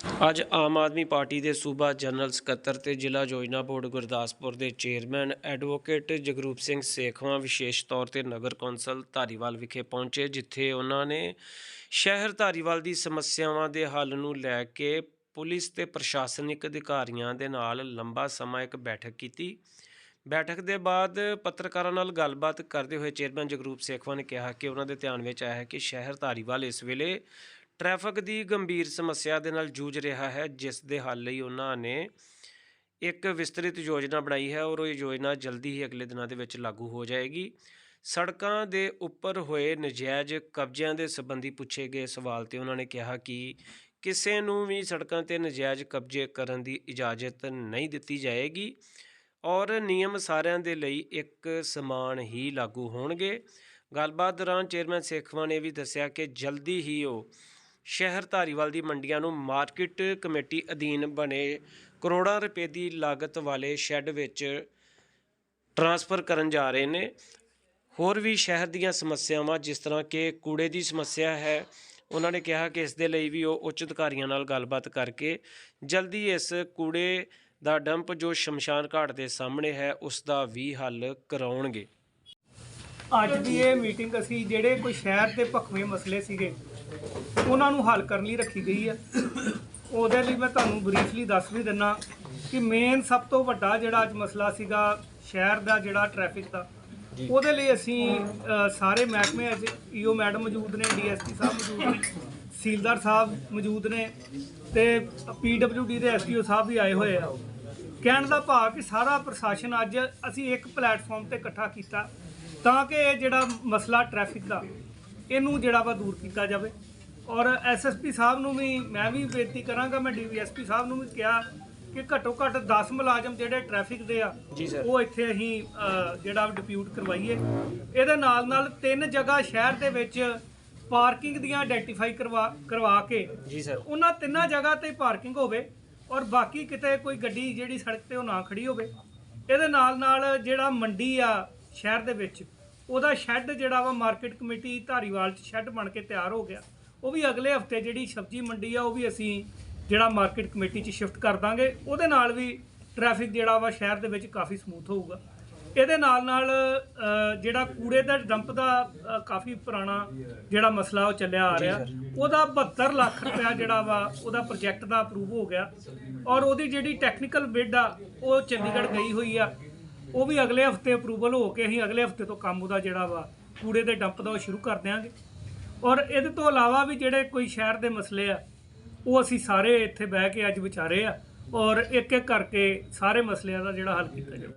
ਅੱਜ ਆਮ ਆਦਮੀ ਪਾਰਟੀ ਦੇ ਸੂਬਾ ਜਨਰਲ ਸਕੱਤਰ ਤੇ ਜ਼ਿਲ੍ਹਾ ਯੋਜਨਾ ਬੋਰਡ ਗੁਰਦਾਸਪੁਰ ਦੇ ਚੇਅਰਮੈਨ ਐਡਵੋਕੇਟ ਜਗਰੂਪ ਸਿੰਘ ਸੇਖਵਾਂ ਵਿਸ਼ੇਸ਼ ਤੌਰ ਤੇ ਨਗਰ ਕੌਂਸਲ ਧਾਰੀਵਾਲ ਵਿਖੇ ਪਹੁੰਚੇ, ਜਿੱਥੇ ਉਹਨਾਂ ਨੇ ਸ਼ਹਿਰ ਧਾਰੀਵਾਲ ਦੀ ਸਮੱਸਿਆਵਾਂ ਦੇ ਹੱਲ ਨੂੰ ਲੈ ਕੇ ਪੁਲਿਸ ਤੇ ਪ੍ਰਸ਼ਾਸਨਿਕ ਅਧਿਕਾਰੀਆਂ ਦੇ ਨਾਲ ਲੰਬਾ ਸਮਾਂ ਇੱਕ ਬੈਠਕ ਕੀਤੀ। ਬੈਠਕ ਦੇ ਬਾਅਦ ਪੱਤਰਕਾਰਾਂ ਨਾਲ ਗੱਲਬਾਤ ਕਰਦੇ ਹੋਏ ਚੇਅਰਮੈਨ ਜਗਰੂਪ ਸੇਖਵਾਂ ਨੇ ਕਿਹਾ ਕਿ ਉਹਨਾਂ ਦੇ ਧਿਆਨ ਵਿੱਚ ਆਇਆ ਹੈ ਕਿ ਸ਼ਹਿਰ ਧਾਰੀਵਾਲ ਇਸ ਵੇਲੇ ਟ੍ਰੈਫਿਕ ਦੀ ਗੰਭੀਰ ਸਮੱਸਿਆ ਦੇ ਨਾਲ ਜੂਝ ਰਿਹਾ ਹੈ, ਜਿਸ ਦੇ ਹੱਲ ਲਈ ਉਹਨਾਂ ਨੇ ਇੱਕ ਵਿਸਤ੍ਰਿਤ ਯੋਜਨਾ ਬਣਾਈ ਹੈ ਔਰ ਉਹ ਯੋਜਨਾ ਜਲਦੀ ਹੀ ਅਗਲੇ ਦਿਨਾਂ ਦੇ ਵਿੱਚ ਲਾਗੂ ਹੋ ਜਾਏਗੀ। ਸੜਕਾਂ ਦੇ ਉੱਪਰ ਹੋਏ ਨਜਾਇਜ਼ ਕਬਜ਼ਿਆਂ ਦੇ ਸੰਬੰਧੀ ਪੁੱਛੇ ਗਏ ਸਵਾਲ ਤੇ ਉਹਨਾਂ ਨੇ ਕਿਹਾ ਕਿ ਕਿਸੇ ਨੂੰ ਵੀ ਸੜਕਾਂ ਤੇ ਨਜਾਇਜ਼ ਕਬਜ਼ੇ ਕਰਨ ਦੀ ਇਜਾਜ਼ਤ ਨਹੀਂ ਦਿੱਤੀ ਜਾਏਗੀ ਔਰ ਨਿਯਮ ਸਾਰਿਆਂ ਦੇ ਲਈ ਇੱਕ ਸਮਾਨ ਹੀ ਲਾਗੂ ਹੋਣਗੇ। ਗੱਲਬਾਤ ਦੌਰਾਨ ਚੇਅਰਮੈਨ ਸੇਖਵਾਂ ਨੇ ਵੀ ਦੱਸਿਆ ਕਿ ਜਲਦੀ ਹੀ ਉਹ ਸ਼ਹਿਰ ਧਾਰੀਵਾਲ ਦੀ ਮੰਡੀਆਂ ਨੂੰ ਮਾਰਕੀਟ ਕਮੇਟੀ ਅਧੀਨ ਬਣੇ ਕਰੋੜਾਂ ਰੁਪਏ ਦੀ ਲਾਗਤ ਵਾਲੇ ਸ਼ੈੱਡ ਵਿੱਚ ਟਰਾਂਸਫਰ ਕਰਨ ਜਾ ਰਹੇ ਨੇ। ਹੋਰ ਵੀ ਸ਼ਹਿਰ ਦੀਆਂ ਸਮੱਸਿਆਵਾਂ, ਜਿਸ ਤਰ੍ਹਾਂ ਕਿ ਕੂੜੇ ਦੀ ਸਮੱਸਿਆ ਹੈ, ਉਹਨਾਂ ਨੇ ਕਿਹਾ ਕਿ ਇਸ ਦੇ ਲਈ ਵੀ ਉਹ ਉੱਚ ਅਧਿਕਾਰੀਆਂ ਨਾਲ ਗੱਲਬਾਤ ਕਰਕੇ ਜਲਦੀ ਇਸ ਕੂੜੇ ਦਾ ਡੰਪ ਜੋ ਸ਼ਮਸ਼ਾਨ ਘਾਟ ਦੇ ਸਾਹਮਣੇ ਹੈ, ਉਸ ਦਾ ਵੀ ਹੱਲ ਕਰਾਉਣਗੇ। ਅੱਜ ਦੀ ਇਹ ਮੀਟਿੰਗ ਅਸੀਂ ਜਿਹੜੇ ਕੋਈ ਸ਼ਹਿਰ ਦੇ ਭਖਵੇਂ ਮਸਲੇ ਸੀਗੇ, ਉਹਨਾਂ ਨੂੰ ਹੱਲ ਕਰਨ ਲਈ ਰੱਖੀ ਗਈ ਹੈ। ਉਹਦੇ ਲਈ ਮੈਂ ਤੁਹਾਨੂੰ ਬਰੀਫਲੀ ਦੱਸ ਵੀ ਦਿੰਨਾ ਕਿ ਮੇਨ ਸਭ ਤੋਂ ਵੱਡਾ ਜਿਹੜਾ ਅੱਜ ਮਸਲਾ ਸੀਗਾ ਸ਼ਹਿਰ ਦਾ, ਜਿਹੜਾ ਟ੍ਰੈਫਿਕ ਦਾ, ਉਹਦੇ ਲਈ ਅਸੀਂ ਸਾਰੇ ਮਹਿਕਮੇ ਅੱਜ ਈਓ ਮੈਡਮ ਮੌਜੂਦ ਨੇ, ਡੀਐਸਪੀ ਸਾਹਿਬ ਮੌਜੂਦ ਨੇ, ਸੀਲਦਾਰ ਸਾਹਿਬ ਮੌਜੂਦ ਨੇ ਤੇ ਪੀਡਬਲਯੂਡੀ ਦੇ ਐਸਪੀਓ ਸਾਹਿਬ ਵੀ ਆਏ ਹੋਏ ਆ। ਕਹਿਣ ਦਾ ਭਾਵ ਕਿ ਸਾਰਾ ਪ੍ਰਸ਼ਾਸਨ ਅੱਜ ਅਸੀਂ ਇੱਕ ਪਲੇਟਫਾਰਮ ਤੇ ਇਕੱਠਾ ਕੀਤਾ। ਤਾਂ ਕਿ ਇਹ ਜਿਹੜਾ ਮਸਲਾ ਟ੍ਰੈਫਿਕ ਦਾ ਇਹਨੂੰ ਜਿਹੜਾ ਵਾ ਦੂਰ ਕੀਤਾ ਜਾਵੇ। ਔਰ ਐਸਐਸਪੀ ਸਾਹਿਬ ਨੂੰ ਵੀ ਮੈਂ ਵੀ ਬੇਨਤੀ ਕਰਾਂਗਾ ਮੈਂ ਡੀਵੀਐਸਪੀ ਸਾਹਿਬ ਨੂੰ ਵੀ ਕਿਹਾ ਕਿ ਘੱਟੋ ਘੱਟ 10 ਮੁਲਾਜ਼ਮ ਜਿਹੜੇ ਟ੍ਰੈਫਿਕ ਦੇ ਆ। ਉਹ ਇੱਥੇ ਅਸੀਂ ਜਿਹੜਾ ਡਿਪਿਊਟ ਕਰਵਾਈਏ। ਇਹਦੇ ਨਾਲ ਨਾਲ ਤਿੰਨ ਜਗ੍ਹਾ ਸ਼ਹਿਰ ਦੇ ਵਿੱਚ ਪਾਰਕਿੰਗ ਦੀਆਂ ਆਇਡੈਂਟੀਫਾਈ ਕਰਵਾ ਕਰਵਾ ਕੇ ਜੀ ਸਰ ਉਹਨਾਂ ਤਿੰਨਾਂ ਜਗ੍ਹਾ ਤੇ ਪਾਰਕਿੰਗ ਹੋਵੇ ਔਰ ਬਾਕੀ ਕਿਤੇ ਕੋਈ ਗੱਡੀ ਜਿਹੜੀ ਸੜਕ ਤੇ ਉਹ ਨਾ ਖੜੀ ਹੋਵੇ। ਇਹਦੇ ਨਾਲ ਨਾਲ ਜਿਹੜਾ ਮੰਡੀ ਆ ਸ਼ਹਿਰ ਦੇ ਵਿੱਚ। ਉਹਦਾ ਸ਼ੈੱਡ ਜਿਹੜਾ ਵਾ ਮਾਰਕੀਟ ਕਮੇਟੀ ਧਾਰੀਵਾਲ ਚ ਸ਼ੈੱਡ ਬਣ ਕੇ ਤਿਆਰ ਹੋ ਗਿਆ। ਉਹ ਵੀ ਅਗਲੇ ਹਫ਼ਤੇ ਜਿਹੜੀ ਸਬਜ਼ੀ ਮੰਡੀ ਆ, ਉਹ ਵੀ ਅਸੀਂ ਜਿਹੜਾ ਮਾਰਕੀਟ ਕਮੇਟੀ ਚ ਸ਼ਿਫਟ ਕਰ ਦਾਂਗੇ। ਉਹਦੇ ਨਾਲ ਵੀ ਟ੍ਰੈਫਿਕ ਜਿਹੜਾ ਵਾ ਸ਼ਹਿਰ ਦੇ ਵਿੱਚ ਕਾਫੀ ਸਮੂਥ ਹੋਊਗਾ। ਇਹਦੇ ਨਾਲ ਨਾਲ ਜਿਹੜਾ ਕੂੜੇ ਦਾ ਡੰਪ ਦਾ ਕਾਫੀ ਪੁਰਾਣਾ ਜਿਹੜਾ ਮਸਲਾ ਉਹ ਚੱਲਿਆ ਆ ਰਿਹਾ। ਉਹਦਾ 72 ਲੱਖ ਰੁਪਇਆ ਜਿਹੜਾ ਵਾ ਉਹਦਾ ਪ੍ਰੋਜੈਕਟ ਦਾ ਅਪਰੂਵ ਹੋ ਗਿਆ। ਔਰ ਉਹਦੀ ਜਿਹੜੀ ਟੈਕਨੀਕਲ ਬਿੱਡ ਆ, ਉਹ ਚੰਡੀਗੜ੍ਹ ਗਈ ਹੋਈ ਆ। ਉਹ ਵੀ ਅਗਲੇ ਹਫ਼ਤੇ ਅਪਰੂਵਲ ਹੋ ਕੇ ਅਸੀਂ ਅਗਲੇ ਹਫ਼ਤੇ ਤੋਂ ਕੰਮ ਉਹਦਾ ਜਿਹੜਾ ਵਾ, ਕੂੜੇ ਦੇ ਡੰਪ ਦਾ ਉਹ ਸ਼ੁਰੂ ਕਰ ਦਿਆਂਗੇ। ਔਰ ਇਹਦੇ ਤੋਂ ਇਲਾਵਾ ਵੀ ਜਿਹੜੇ ਕੋਈ ਸ਼ਹਿਰ ਦੇ ਮਸਲੇ ਆ, ਉਹ ਅਸੀਂ ਸਾਰੇ ਇੱਥੇ ਬਹਿ ਕੇ ਅੱਜ ਵਿਚਾਰੇ ਆ ਔਰ ਇੱਕ ਇੱਕ ਕਰਕੇ ਸਾਰੇ ਮਸਲਿਆਂ ਦਾ ਜਿਹੜਾ ਹੱਲ ਕੀਤਾ ਜਾਵੇ।